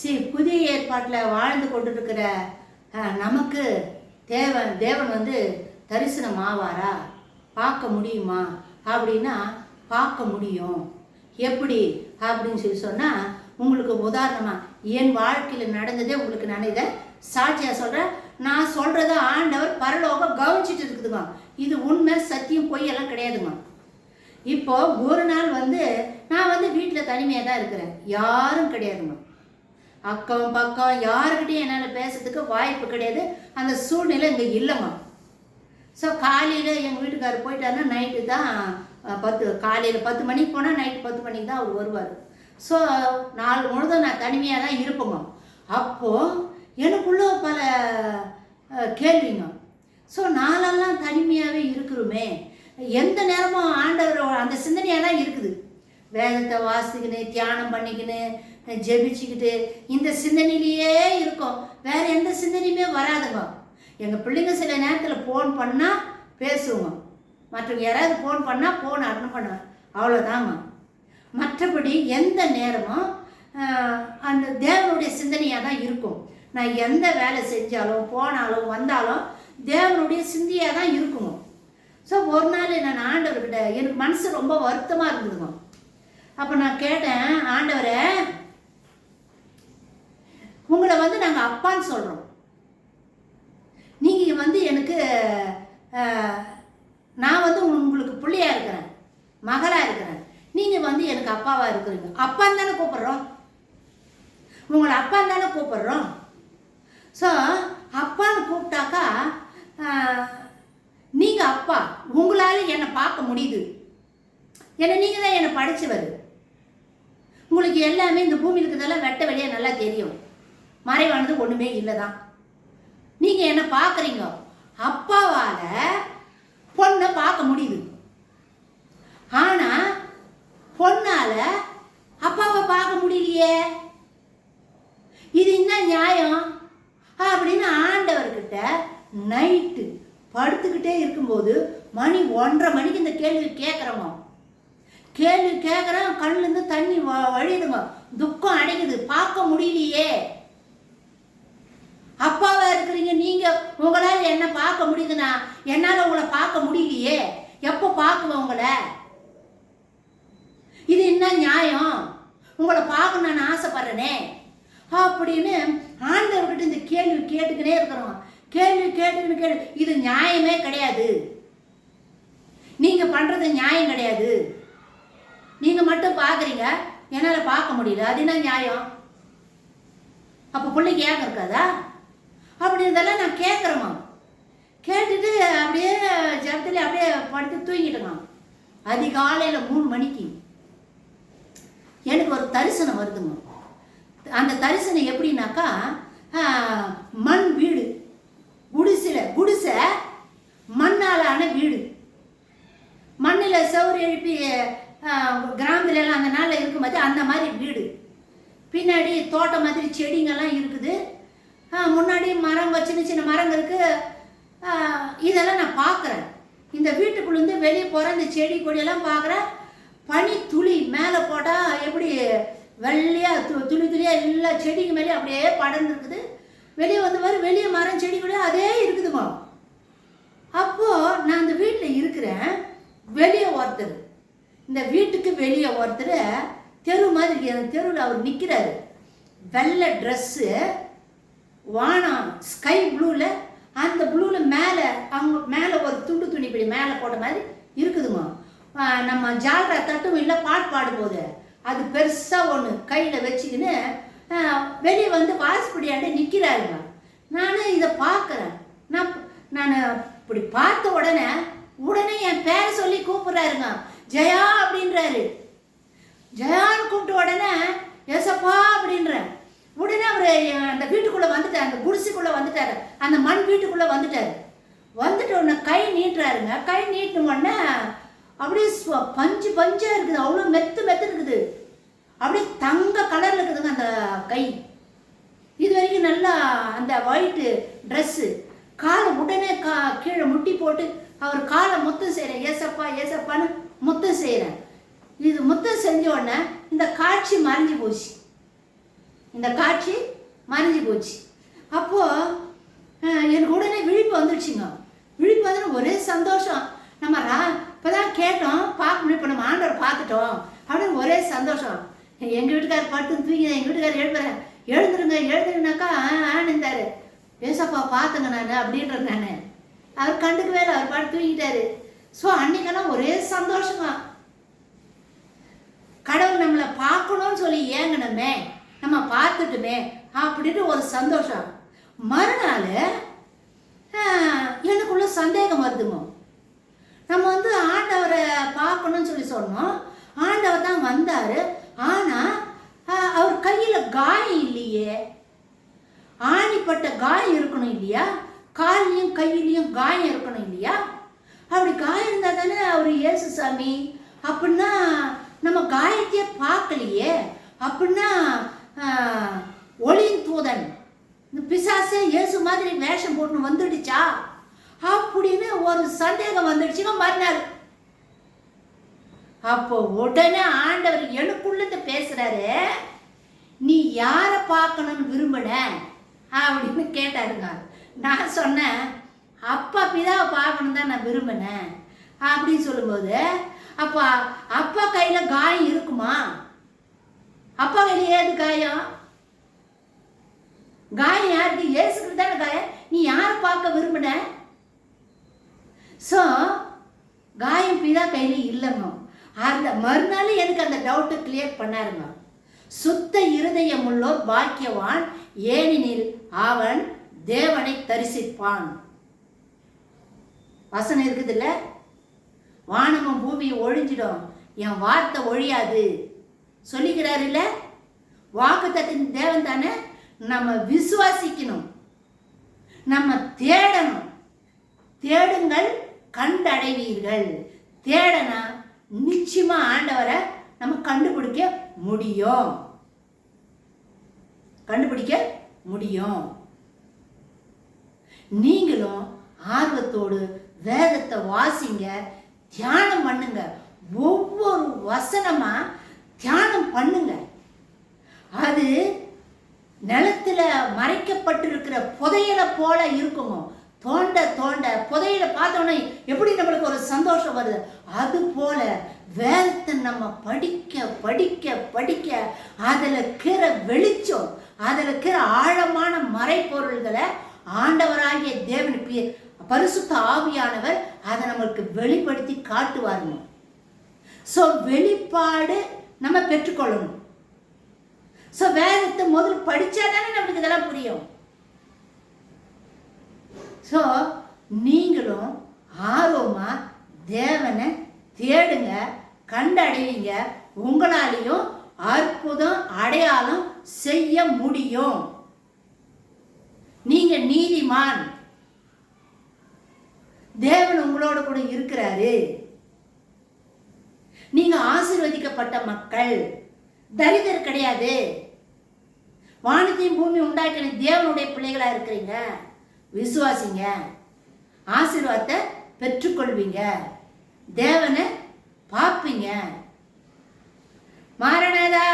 C புதிய ஏற்பாட்டில் வாழ்ந்து கொண்டிருக்கிற நமக்கு தேவன் தேவன் வந்து தரிசனம் ஆவாரா? பார்க்க முடியுமா? அப்படின்னா பார்க்க முடியும். எப்படி? அப்படின்னு சொல்லி சொன்னால் உங்களுக்கு உதாரணமாக என் வாழ்க்கையில் நடந்ததே உங்களுக்கு நான் இதை சாட்சியாக சொல்கிறேன் நான் சொல்கிறத ஆண்டவர் பரலோகம் கவனிச்சிட்டு இருக்குதுங்க இது உண்மை சத்தியம் பொய்யெல்லாம் கிடையாதுங்க இப்போ ஒரு நாள் வந்து நான் வந்து வீட்டில் தனிமையாக தான் இருக்கிறேன். யாரும் கிடையாதுங்க அக்கம் பக்கம் யாருக்கிட்டையும் என்னால் பேசுறதுக்கு வாய்ப்பு கிடையாது. அந்த சூழ்நிலை இங்கே இல்லைம்மா. ஸோ காலையில் எங்கள் வீட்டுக்காரர் போயிட்டாருன்னா நைட்டு தான் பத்து காலையில் பத்து மணிக்கு போனால் நைட்டு பத்து மணிக்கு தான் அவர் வருவார். ஸோ நாள் முழுதும் நான் தனிமையாக தான் இருப்பேங்க அப்போது எனக்குள்ள பல கேள்விங்க. ஸோ நாளெல்லாம் தனிமையாகவே இருக்கிறோமே. எந்த நேரமும் ஆண்டவர் அந்த சிந்தனையாக தான் இருக்குது. வேதத்தை வாசிக்கின்னு தியானம் பண்ணிக்கின்னு ஜெபிச்சுக்கிட்டு இந்த சிந்தனையிலேயே இருக்கும். வேற எந்த சிந்தனையுமே வராதுங்க. எங்கள் பிள்ளைங்க சில நேரத்தில் ஃபோன் பண்ணால் பேசுவோங்க. மற்றவங்க யாராவது ஃபோன் பண்ணால் ஃபோன் அட்டன் பண்ணுவேன் அவ்வளோதாங்க மற்றபடி எந்த நேரமும் அந்த தேவனுடைய சிந்தனையாக தான் இருக்கும். நான் எந்த வேலை செஞ்சாலும் போனாலும் வந்தாலும் தேவனுடைய சிந்தையாக தான் இருக்குங்க. ஸோ ஒரு நாள் நான் ஆண்டவர்கிட்ட எனக்கு மனசு ரொம்ப வருத்தமாக இருந்ததுங்க. அப்போ நான் கேட்டேன் ஆண்டவரை உங்களை வந்து நாங்கள் அப்பான்னு சொல்கிறோம் நீங்கள் வந்து எனக்கு நான் வந்து உங்களுக்கு பிள்ளையா இருக்கிறேன் மகளாக இருக்கிறேன். நீங்கள் வந்து எனக்கு அப்பாவாக இருக்கிறீங்க. அப்பான்னு தானே கூப்பிட்றோம். உங்களை அப்பான்னு தானே கூப்பிட்றோம். ஸோ அப்பான்னு கூப்பிட்டாக்கா நீங்கள் அப்பா. உங்களால் என்னை பார்க்க முடியுது. ஏன்னா நீங்கள் தான் என்னை படித்தவர் உங்களுக்கு எல்லாமே இந்த பூமியில் இருக்கிறதெல்லாம் வெட்ட வெளியே நல்லா தெரியும். மறைவானது ஒன்றுமே இல்லை தான் நீங்கள் என்ன பார்க்குறீங்க அப்பாவால் பொண்ணை பார்க்க முடியுது. ஆனால் பொண்ணால் அப்பாவை பார்க்க முடியலையே. இது என்ன நியாயம்? அப்படின்னு ஆண்டவர்கிட்ட நைட்டு படுத்துக்கிட்டே இருக்கும்போது மணி ஒன்றரை மணிக்கு இந்த கேள்வி கேட்குறவங்க கேள்வி கேட்குறேன் கண்ணுலேருந்து தண்ணி வ- வழியுதுங்க துக்கம் அடைக்குது. பார்க்க முடியலையே. அப்பாவா இருக்கிறீங்க நீங்கள் உங்களால் என்ன பார்க்க முடியுதுன்னா என்னால் உங்களை பார்க்க முடியலையே. எப்போ பார்க்குவேன் உங்களை? இது என்ன நியாயம்? உங்களை பார்க்கணும்னு நான் ஆசைப்படுறேனே. அப்படின்னு ஆண்டவர்கிட்ட இந்த கேள்வி கேட்டுக்கினே இருக்கிறோம். கேள்வி கேட்டுக்கின்னு கேட்டு இது நியாயமே கிடையாது. நீங்கள் பண்ணுறது நியாயம் கிடையாது. நீங்கள் மட்டும் பார்க்குறீங்க என்னால் பார்க்க முடியல. அது என்ன நியாயம்? அப்போ பிள்ளைக்கு ஏகம் இருக்காதா? அப்படி இதெல்லாம் நான் கேட்குறேம்மா கேட்டுட்டு அப்படியே ஜபத்தில் அப்படியே படுத்து தூங்கிட்டேங்க அதிகாலையில் மூணு மணிக்கு எனக்கு ஒரு தரிசனம் வருதுங்க அந்த தரிசனம் எப்படின்னாக்கா மண் வீடு. குடிசைல குடிசை மண்ணாலான வீடு. மண்ணில் சவுறு எழுப்பி கிராமத்துலலாம் எல்லாம் அந்த நாளில் இருக்கும்போது அந்த மாதிரி வீடு. பின்னாடி தோட்டம் மாதிரி செடிங்கெல்லாம் இருக்குது. முன்னாடி மரம் சின்ன சின்ன மரங்கள் இருக்குது இதெல்லாம் நான் பார்க்குறேன் இந்த வீட்டுக்குள்ளேருந்து வெளியே போகிற இந்த செடி கொடியெல்லாம் பார்க்குறேன் பனி துளி மேலே போட்டால் எப்படி வெள்ளையாக து துளி துளியாக எல்லா செடிங்க மேலே அப்படியே படர்ந்துருக்குது. வெளியே வந்து வர வெளியே மரம் செடி கொடி அதே இருக்குதுமா அப்போது நான் அந்த வீட்டில் இருக்கிறேன். வெளியே ஒருத்தர் இந்த வீட்டுக்கு வெளியே ஒருத்தர் தெரு மாதிரி அந்த தெருவில் அவர் நிற்கிறாரு வெள்ளை ட்ரெஸ்ஸு வானம் ஸ்கை ப்ளூவில் அந்த ப்ளூவில் மேலே அவங்க மேலே ஒரு துண்டு துணி இப்படி மேலே போட்ட மாதிரி இருக்குதுங்க நம்ம ஜால்ரா தட்டும் இல்லை பாட்டு பாடும்போது. அது பெருசாக ஒன்று கையில் வச்சுக்கின்னு வெளியே வந்து வாசப்படியாண்டே நிற்கிறாருங்க நான் இதை பார்க்குறேன் நான் நான் இப்படி பார்த்த உடனே உடனே என் பேரை சொல்லி கூப்பிட்றாருங்க ஜெயா அப்படின்றாரு. ஜெயான்னு கூப்பிட்ட உடனே ஏசப்பா அப்படின்ற உடனே அவர் அந்த வீட்டுக்குள்ளே வந்துட்டார் அந்த குடிசுக்குள்ளே வந்துட்டார். அந்த மண் வீட்டுக்குள்ளே வந்துட்டார். வந்துட்ட உடனே கை நீட்டுறாருங்க. கை நீட்டின உடனே அப்படியே பஞ்சு பஞ்சாக இருக்குது. அவ்வளோ மெத்து மெத்து இருக்குது. அப்படியே தங்க கலரில் இருக்குதுங்க அந்த கை. இது வரைக்கும் நல்லா அந்த ஒயிட்டு ட்ரெஸ்ஸு காலை உடனே கா கீழே முட்டி போட்டு அவர் காலை மொத்தம் செய்கிறேன் ஏசப்பா ஏசப்பான்னு முத்தம் செய்கிறேன் இது முத்தம் செஞ்ச உடனே இந்த காட்சி மறைஞ்சு போச்சு. இந்த காட்சி மறைஞ்சு போச்சு. அப்போ எனக்கு உடனே விழிப்பு வந்துடுச்சுங்க விழிப்பு வந்து ஒரே சந்தோஷம். நம்ம ரா இப்போதான் கேட்டோம் பார்க்க முடியும் இப்போ நம்ம ஆண்டவர் பார்த்துட்டோம் அப்படின்னு ஒரே சந்தோஷம். எங்கள் வீட்டுக்காரர் படுத்து தூங்கி எங்கள் வீட்டுக்கார் எழுப்புறேன் எழுந்துருங்க எழுந்துருனாக்கா ஆனந்தாரு ஏசப்பா பார்த்தங்க நான் அப்படின்றது நான். அவர் கண்டுக்கவே இல்லை அவர் பாட்டு தூங்கிட்டாரு. ஸோ அன்னைக்கெல்லாம் ஒரே சந்தோஷமா. கடவுள் நம்மளை பார்க்கணும்னு சொல்லி ஏங்கணுமே நம்ம பார்த்துட்டுமே அப்படின்ட்டு ஒரு சந்தோஷம். மறுநாள் எனக்குள்ள சந்தேகம் வருதுங்க. நம்ம வந்து ஆண்டவரை பார்க்கணும்னு சொல்லி சொன்னோம். ஆண்டவர் தான் வந்தார். ஆனால் அவர் கையில் காயம் இல்லையே. ஆணிப்பட்ட காயம் இருக்கணும் இல்லையா? கால்லையும் கையிலையும் காயம் இருக்கணும் இல்லையா? அப்படி காயம் இருந்தால் தானே அவர் இயேசு சாமி அப்படின்னா நம்ம காயத்தையே பார்க்கலையே. அப்படின்னா ஒளியின் தூதன் இந்த பிசாசே இயேசு மாதிரி வேஷம் போட்டு வந்துடுச்சா? அப்படின்னு ஒரு சந்தேகம் வந்துடுச்சுங்க மறுநாள். அப்போ உடனே ஆண்டவர் எனக்குள்ளது பேசுறாரு நீ யாரை பார்க்கணும்னு விரும்பின? அப்படின்னு கேட்டாருங்க. நான் சொன்னேன் அப்பா பிதாவை பார்க்கணும் தான் நான் விரும்பினேன். அப்படின்னு சொல்லும்போது அப்போ அப்பா கையில் காயம் இருக்குமா? அப்பா கையில் ஏது காயம்? காயம் யாருக்கு? ஏசுக்கு தானே காயம். நீ யாரை பார்க்க விரும்பின? ஸோ காயம் பிதா கையில் இல்லைங்க. அந்த மறுநாள் எனக்கு அந்த டவுட்டை கிளியர் பண்ணாருங்க. சுத்த இருதயம் உள்ளோர் பாக்கியவான் ஏனெனில் அவன் தேவனை தரிசிப்பான். வசனம் இருக்குதுல்ல? வானமும் பூமியும் ஒழிஞ்சிடும். என் வார்த்தை ஒழியாது. சொல்லிக்கிறாரு இல்ல வாக்குத்தத்தின் தேவன் தானே? நம்ம விசுவாசிக்கணும். நம்ம தேடணும். தேடுங்கள் கண்டடைவீர்கள். தேடனா நிச்சயமா ஆண்டவரை நம்ம கண்டுபிடிக்க முடியும். கண்டுபிடிக்க முடியும். நீங்களும் ஆர்வத்தோடு வேதத்தை வாசிங்க தியானம் பண்ணுங்க. ஒவ்வொரு வசனமா தியானம் பண்ணுங்க. அது நிலத்துல மறைக்கப்பட்டிருக்கிற புதையலை போல இருக்குங்க. தோண்ட தோண்ட புதையலை பார்த்தோன்னே எப்படி நம்மளுக்கு ஒரு சந்தோஷம் வருது? அது போல வேதத்தை நம்ம படிக்க படிக்க படிக்க அதில் இருக்கிற வெளிச்சம் அதில் இருக்கிற ஆழமான மறைப்பொருள்களை ஆண்டவராகிய தேவன் பரிசுத்த ஆவியானவர் அதை நம்மளுக்கு வெளிப்படுத்தி காட்டுவாருங்க. ஸோ வெளிப்பாடு நம்ம பெற்றுக்கொள்ளணும். ஸோ வேதத்தை முதல் படித்தா தானே நம்மளுக்கு இதெல்லாம் புரியும். ஸோ நீங்களும் ஆர்வமாக தேவனை தேடுங்க கண்டடைவீங்க உங்களாலையும் அற்புதம் அடையாளம் செய்ய முடியும். நீங்கள் நீதிமான். தேவன் உங்களோட கூட இருக்கிறாரு. நீங்க ஆசீர்வதிக்கப்பட்ட மக்கள். தரிதர் கிடையாது. வானத்தையும் பூமி உண்டாக்கின தேவனுடைய பிள்ளைகளா இருக்கிறீங்க. விசுவாசிங்க. ஆசீர்வாதத்தை பெற்றுக்கொள்வீங்க. தேவனை பார்ப்பீங்க. மாறனதா